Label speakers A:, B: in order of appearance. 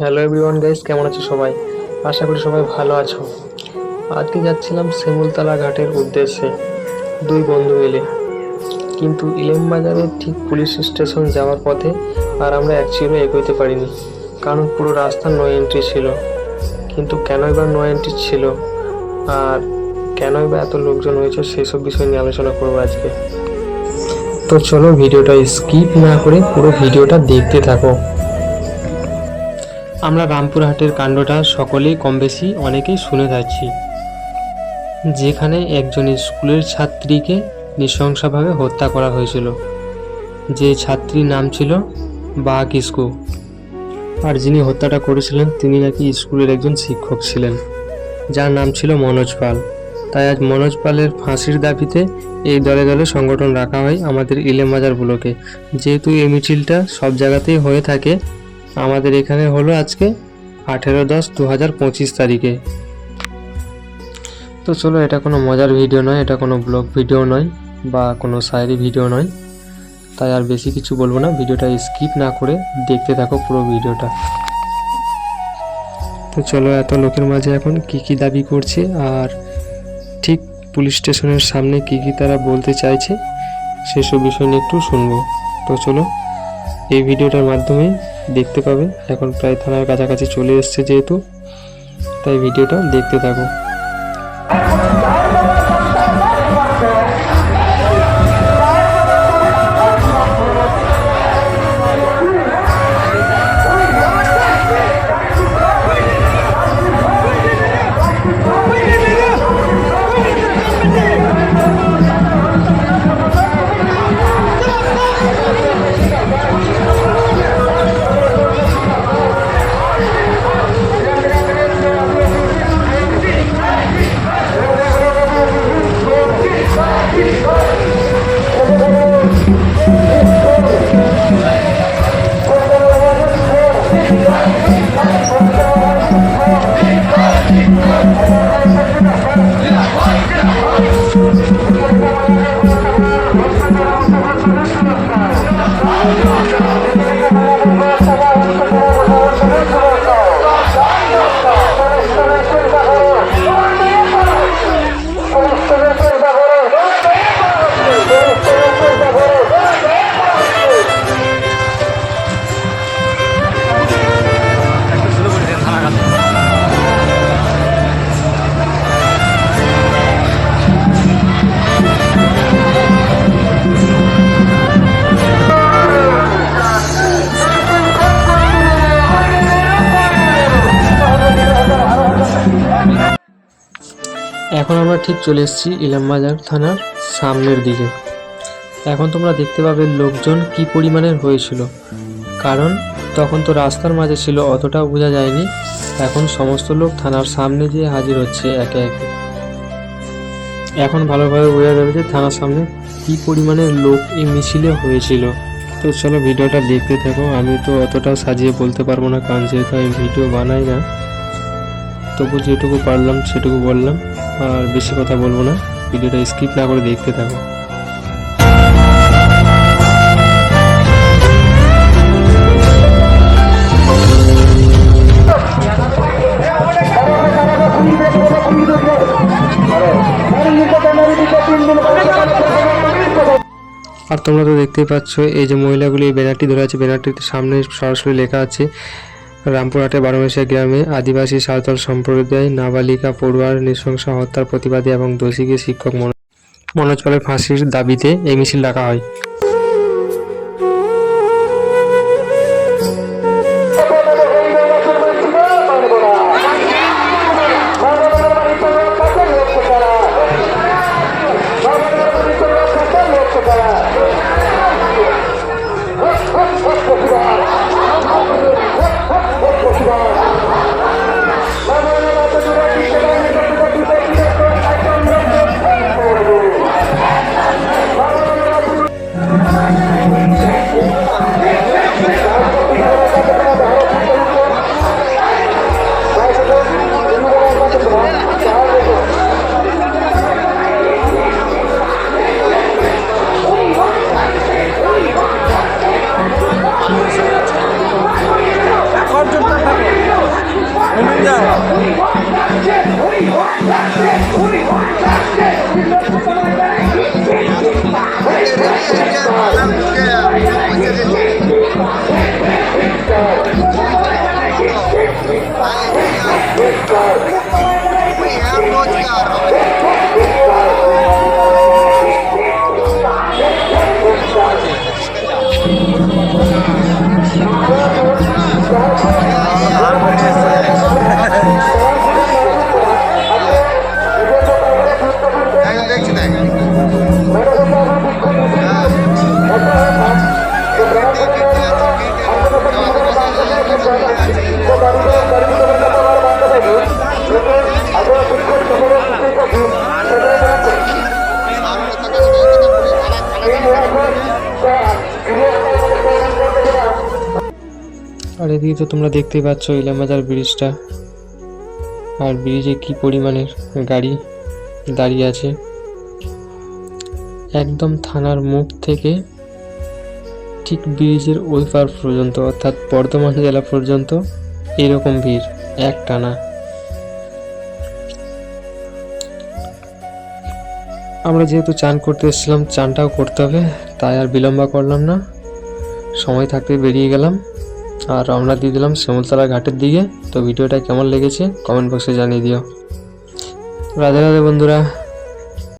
A: Hello everyone guys কেমন আছো সবাই? আশা করি সবাই ভালো আছো। আজকে যাচ্ছিলাম শিমুলতলা ঘাটের উদ্দেশ্যে, দুই বন্ধু মিলে। কিন্তু ইলেম বাজারে ঠিক পুলিশ স্টেশন যাওয়ার পথে আর আমরা অ্যাকচুয়ালি এগোতে পারিনি, কারণ পুরো রাস্তা নো এন্ট্রি ছিল। কিন্তু কেনই বা নো এন্ট্রি ছিল আর কেনই বা এত লোকজন হয়েছে সেসব বিষয় নিয়ে আলোচনা করব আজকে। তো চলো ভিডিওটা স্কিপ না করে পুরো ভিডিওটা দেখতে থাকো। আমরা রামপুরহাটের কাণ্ডটা সকলেই কম বেশি অনেকেই শুনে যাচ্ছি। যেখানে একজন স্কুলের ছাত্রীকে নৃশংসভাবে হত্যা করা হয়েছিল। যে ছাত্রীর নাম ছিল বা কিসকু আর যিনি হত্যাটা করেছিলেন, তিনি নাকি স্কুলের একজন শিক্ষক ছিলেন। যার নাম ছিল মনোজ পাল। তাই আজ মনোজ পালের ফাঁসির দাবিতে এই দলে দলে সংগঠন রাখা হয় আমাদের ইলেমবাজার ব্লকে। যেহেতু এই মিছিলটা সব জায়গাতেই হয়ে থাকে আমাদের এখানে হলো আজকে আঠেরো দশ দু হাজার পঁচিশ তারিখে। তো চলো, এটা কোনো মজার ভিডিও নয়, এটা কোনো ব্লগ ভিডিও নয় বা কোনো শায়েরি ভিডিও নয়। তাই আর বেশি কিছু বলব না, ভিডিওটা স্কিপ না করে দেখতে থাকো পুরো ভিডিওটা। তো চলো, এত লোকের মাঝে এখন কি কি দাবি করছে আর ঠিক পুলিশ স্টেশনের সামনে কি কি তারা বলতে চাইছে, সেসব বিষয় নিয়ে একটু শুনব। তো চলো, এই ভিডিওটার মাধ্যমে দেখতে পাবে। এখন প্রায় থানার কাছাকাছি চলে এসছে যেহেতু তাই ভিডিওটা দেখতে থাকো। এখন আমরা ঠিক চলে এসেছি ইলামবাজার থানার সামনের দিকে। এখন তোমরা দেখতে পাবে লোকজন কি পরিমাণের হয়েছিল। কারণ তখন তো রাস্তার মাঝে ছিল, অতটা বোঝা যায়নি। এখন সমস্ত লোক থানার সামনে যেয়ে হাজির হচ্ছে একে একে। এখন ভালোভাবে বোঝা যাবে যে থানার সামনে কি পরিমাণের লোক এই মিছিলে হয়েছিল। তো চলো ভিডিওটা দেখতে থাকো, আমি তো অতটা সাজিয়ে বলতে পারব না, কারণ যেহেতু আমি ভিডিও বানাই না তবু যেটুকু পারলাম, সেটুকু বললাম। আর বেশি কথা বলব না। ভিডিওটা স্কিপ না করে দেখতে থাকো। আর তোমরা তো দেখতেই পাচ্ছ, এই যে মহিলাগুলি এই ব্যানারটি ধরে আছে। ব্যানারটির সামনে সরাসরি লেখা আছে রামপুরহাটে বারোমেশিয়া গ্রামে আদিবাসী সাঁওতাল সম্প্রদায় নাবালিকা পড়ুয়ার নৃশংস হত্যার প্রতিবাদে এবং দোষীকে শিক্ষক মনোজ পালের ফাঁসির দাবিতে এই মিছিল ডাকা হয়।
B: We have
A: no cigar. এদিকে তো তোমরা দেখতেই পাচ্ছ ইলামবাজার ব্রিজটা। আর ব্রিজে কি পরিমাণের গাড়ি দাঁড়িয়ে আছে। একদম থানার মুখ থেকে ঠিক ব্রিজের ওই পার পর্যন্ত, অর্থাৎ বর্ধমান জেলা পর্যন্ত এরকম ভিড়, এক টানা। আমরা যেহেতু চান করতে এসেছিলাম, চানটাও করতে হবে, তাই আর বিলম্ব করলাম না। সময় থাকতে বেরিয়ে গেলাম। আর রওনা দিয়ে দিলাম শ্যামলতলা ঘাটের দিকে। তো ভিডিওটা কেমন লেগেছে? কমেন্ট বক্সে জানিয়ে দিও। রাধে রাধে বন্ধুরা।